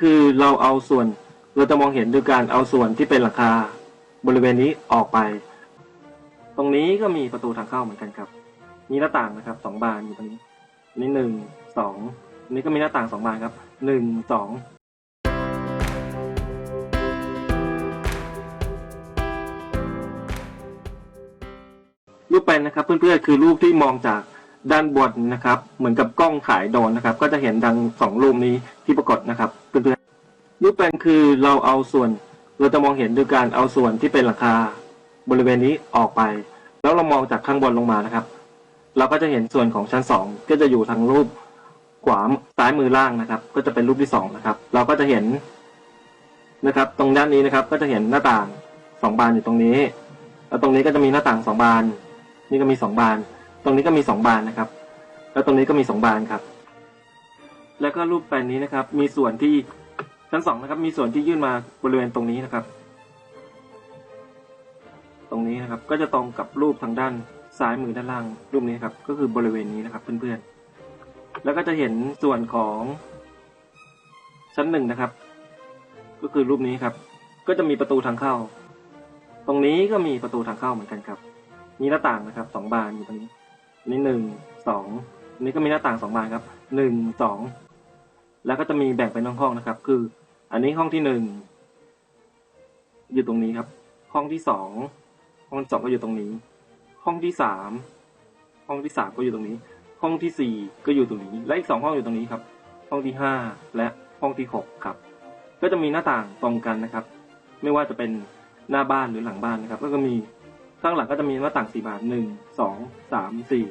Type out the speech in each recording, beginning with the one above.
คือเราเอาส่วน เราจะมองเห็นโดยการเอาส่วนที่เป็นหลังคาบริเวณนี้ออกไป ตรงนี้ก็มีประตูทางเข้าเหมือนกันครับ มีหน้าต่างนะครับสองบานอยู่ตรงนี้นนี้หนึ่งสองนนี้ก็มีหน้าต่างสองบานครับหนึ่งสองรูปเป็นนะครับเพื่อนๆคือรูปที่มองจาก ด้านบนนะครับ เหมือนกับกล้องถ่ายโดรนนะครับ ก็จะเห็นดังสองรูปนี้ที่ปรากฏนะครับเพื่อนๆรูปเป็นคือเราเอาส่วน เราจะมองเห็นโดยการเอาส่วนที่เป็นหลังคาบริเวณนี้ออกไป แล้วเรามองจากข้างบนลงมานะครับ เราก็จะเห็นส่วนของชั้นสองก็จะอยู่ทางรูปขวาซ้ายมือล่างนะครับ ก็จะเป็นรูปที่สองนะครับ เราก็จะเห็นนะครับ ตรงด้านนี้นะครับ ก็จะเห็นหน้าต่างสองบานอยู่ตรงนี้แล้วตรงนี้ก็จะมีหน้าต่างสองบาน นี่ก็มีสองบาน ตรงนี้ก็มีสองบานนะครับ แล้วตรงนี้ก็มีสองบานครับ แล้วก็รูปแปลนนี้นะครับ มีส่วนที่ชั้นสองนะครับ มีส่วนที่ยื่นมาบริเวณตรงนี้นะครับ ตรงนี้นะครับ ก็จะตรงกับรูปทางด้านซ้ายมือด้านล่างรูปนี้ครับ ก็คือบริเวณนี้นะครับเพื่อนๆ แล้วก็จะเห็นส่วนของชั้นหนึ่งนะครับ ก็คือรูปนี้ครับ ก็จะมีประตูทางเข้า ตรงนี้ก็มีประตูทางเข้าเหมือนกันครับ มีหน้าต่างนะครับสองบานอยู่ตรงนี้ นนี้หนึ่งสองนนี้ก็มีหน้าต่างสองบานครับหนึ่งสองแล้วก็จะมีแบ่งเป็นห้องๆนะครับ คือ อันนี้ห้องที่หนึ่งอยู่ตรงนี้ครับ ห้องที่สองห้องที่สองก็อยู่ตรงนี้ ห้องที่สามห้องที่สามก็อยู่ตรงนี้ ห้องที่สี่ก็อยู่ตรงนี้ และอีกสองห้องอยู่ตรงนี้ครับ ห้องที่ห้าและห้องที่หกครับ ก็จะมีหน้าต่างตรงกันนะครับ ไม่ว่าจะเป็นหน้าบ้านหรือหลังบ้านนะครับแล้วก็มี ข้างหลังก็จะมีหน้าต่างสี่บานหนึ่งสองสามสี่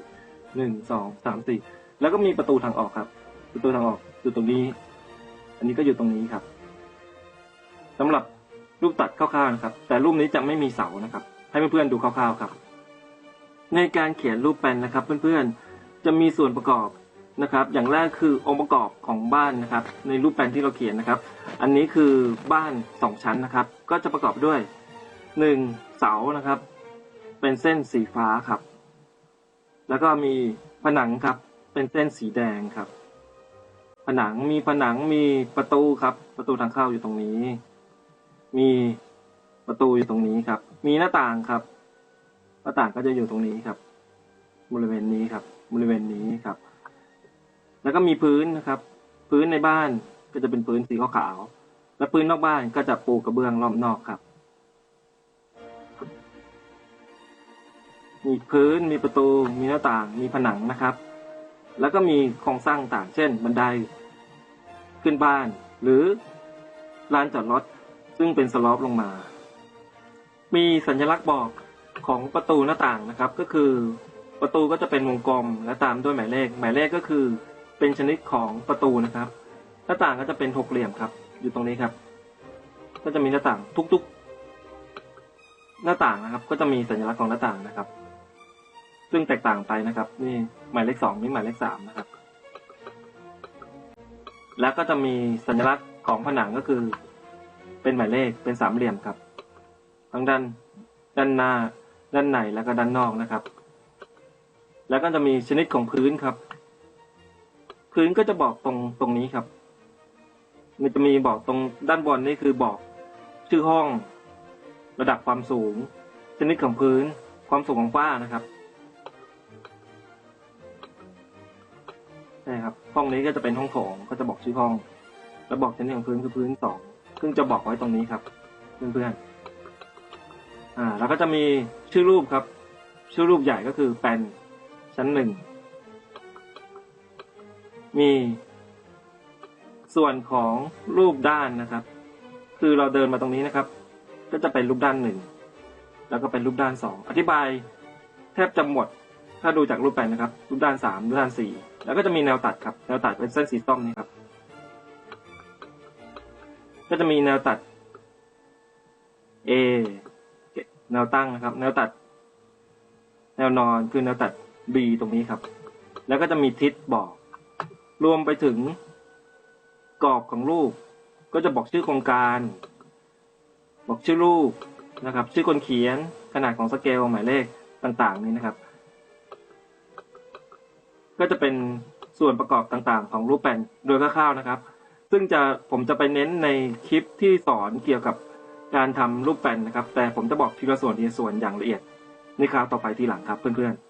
หนึ่งสองสามสี่แล้วก็มีประตูทางออกครับ ประตูทางออกอยู่ตรงนี้ อันนี้ก็อยู่ตรงนี้ครับสำหรับรูปตัดคร่าวๆนะครับ แต่รูปนี้จะไม่มีเสานะครับ ให้เพื่อนๆดูคร่าวๆครับ ในการเขียนรูปแปลนนะครับ เพื่อนๆจะมีส่วนประกอบนะครับ อย่างแรกคือองค์ประกอบของบ้านนะครับ ในรูปแปลนที่เราเขียนนะครับ อันนี้คือบ้านสองชั้นนะครับ ก็จะประกอบด้วยหนึ่งเสานะครับ เป็นเส้นสีฟ้าครับ แล้วก็มีผนังครับ เป็นเส้นสีแดงครับ ผนังมีผนังมีประตูครับ ประตูทางเข้าอยู่ตรงนี้ มีประตูอยู่ตรงนี้ครับ มีหน้าต่างครับ หน้าต่างก็จะอยู่ตรงนี้ครับ บริเวณนี้ครับ บริเวณนี้ครับ แล้วก็มีพื้นนะครับ พื้นในบ้านก็จะเป็นพื้นสีขาว และพื้นนอกบ้านก็จะปูกระเบื้องรอบนอกครับ มีพื้น มีประตู มีหน้าต่าง มีผนังนะครับ แล้วก็มีโครงสร้างต่าง เช่น บันได ขึ้นบ้าน หรือลานจอดรถ ซึ่งเป็นสลอปลงมา มีสัญลักษณ์บอกของประตูหน้าต่างนะครับ ก็คือประตูก็จะเป็นวงกลมและตามด้วยหมายเลข หมายเลขก็คือเป็นชนิดของประตูนะครับ หน้าต่างก็จะเป็นหกเหลี่ยมครับ อยู่ตรงนี้ครับ ก็จะมีหน้าต่างทุกๆ หน้าต่างนะครับ ก็จะมีสัญลักษณ์ของหน้าต่างนะครับ ซึ่งแตกต่างไปนะครับ นี่หมายเลขสองนี่หมายเลขสามนะครับ แล้วก็จะมีสัญลักษณ์ของผนังก็คือ เป็นหมายเลขเป็นสามเหลี่ยมครับ ทั้งด้านด้านหน้า ด้านในแล้วก็ด้านนอกนะครับ แล้วก็จะมีชนิดของพื้นครับ พื้นก็จะบอกตรงตรงนี้ครับ มันจะมีบอกตรงด้านบนนี่คือบอกชื่อห้อง ระดับความสูง ชนิดของพื้น ความสูงของฝ้านะครับ ใช่ครับ ห้องนี้ก็จะเป็นห้องโถงก็จะบอกชื่อห้อง แล้วบอกชนิดของพื้นคือพื้นสองซึ่งจะบอกไว้ตรงนี้ครับ เพื่อนๆ อ่า แล้วก็จะมีชื่อรูปครับ ชื่อรูปใหญ่ก็คือแปนชั้นหนึ่ง มีส่วนของรูปด้านนะครับ คือเราเดินมาตรงนี้นะครับ ก็จะเป็นรูปด้านหนึ่ง แล้วก็เป็นรูปด้านสอง อธิบายแทบจะหมด ถ้าดูจากรูปแปนนะครับ รูปด้านสามรูปด้านสี่ แล้วก็จะมีแนวตัดครับ แนวตัดเป็นเส้นสีส้มนี่ครับ ก็จะมีแนวตัด A แนวตั้งนะครับ แนวตัด แนวนอนคือแนวตัด B ตรงนี้ครับ แล้วก็จะมีทิศบอก รวมไปถึงกรอบของรูป ก็จะบอกชื่อโครงการ บอกชื่อรูปนะครับ ชื่อคนเขียน ขนาดของสเกล หมายเลขต่างๆ นี้นะครับ ก็จะเป็นส่วนประกอบต่างๆ ของรูปแผ่นโดยคร่าวๆนะครับ ซึ่งจะผมจะไปเน้นในคลิปที่สอนเกี่ยวกับการทำรูปแปลนนะครับ แต่ผมจะบอกทีละส่วนทีละส่วนอย่างละเอียดในคราวต่อไปทีหลังครับเพื่อนๆ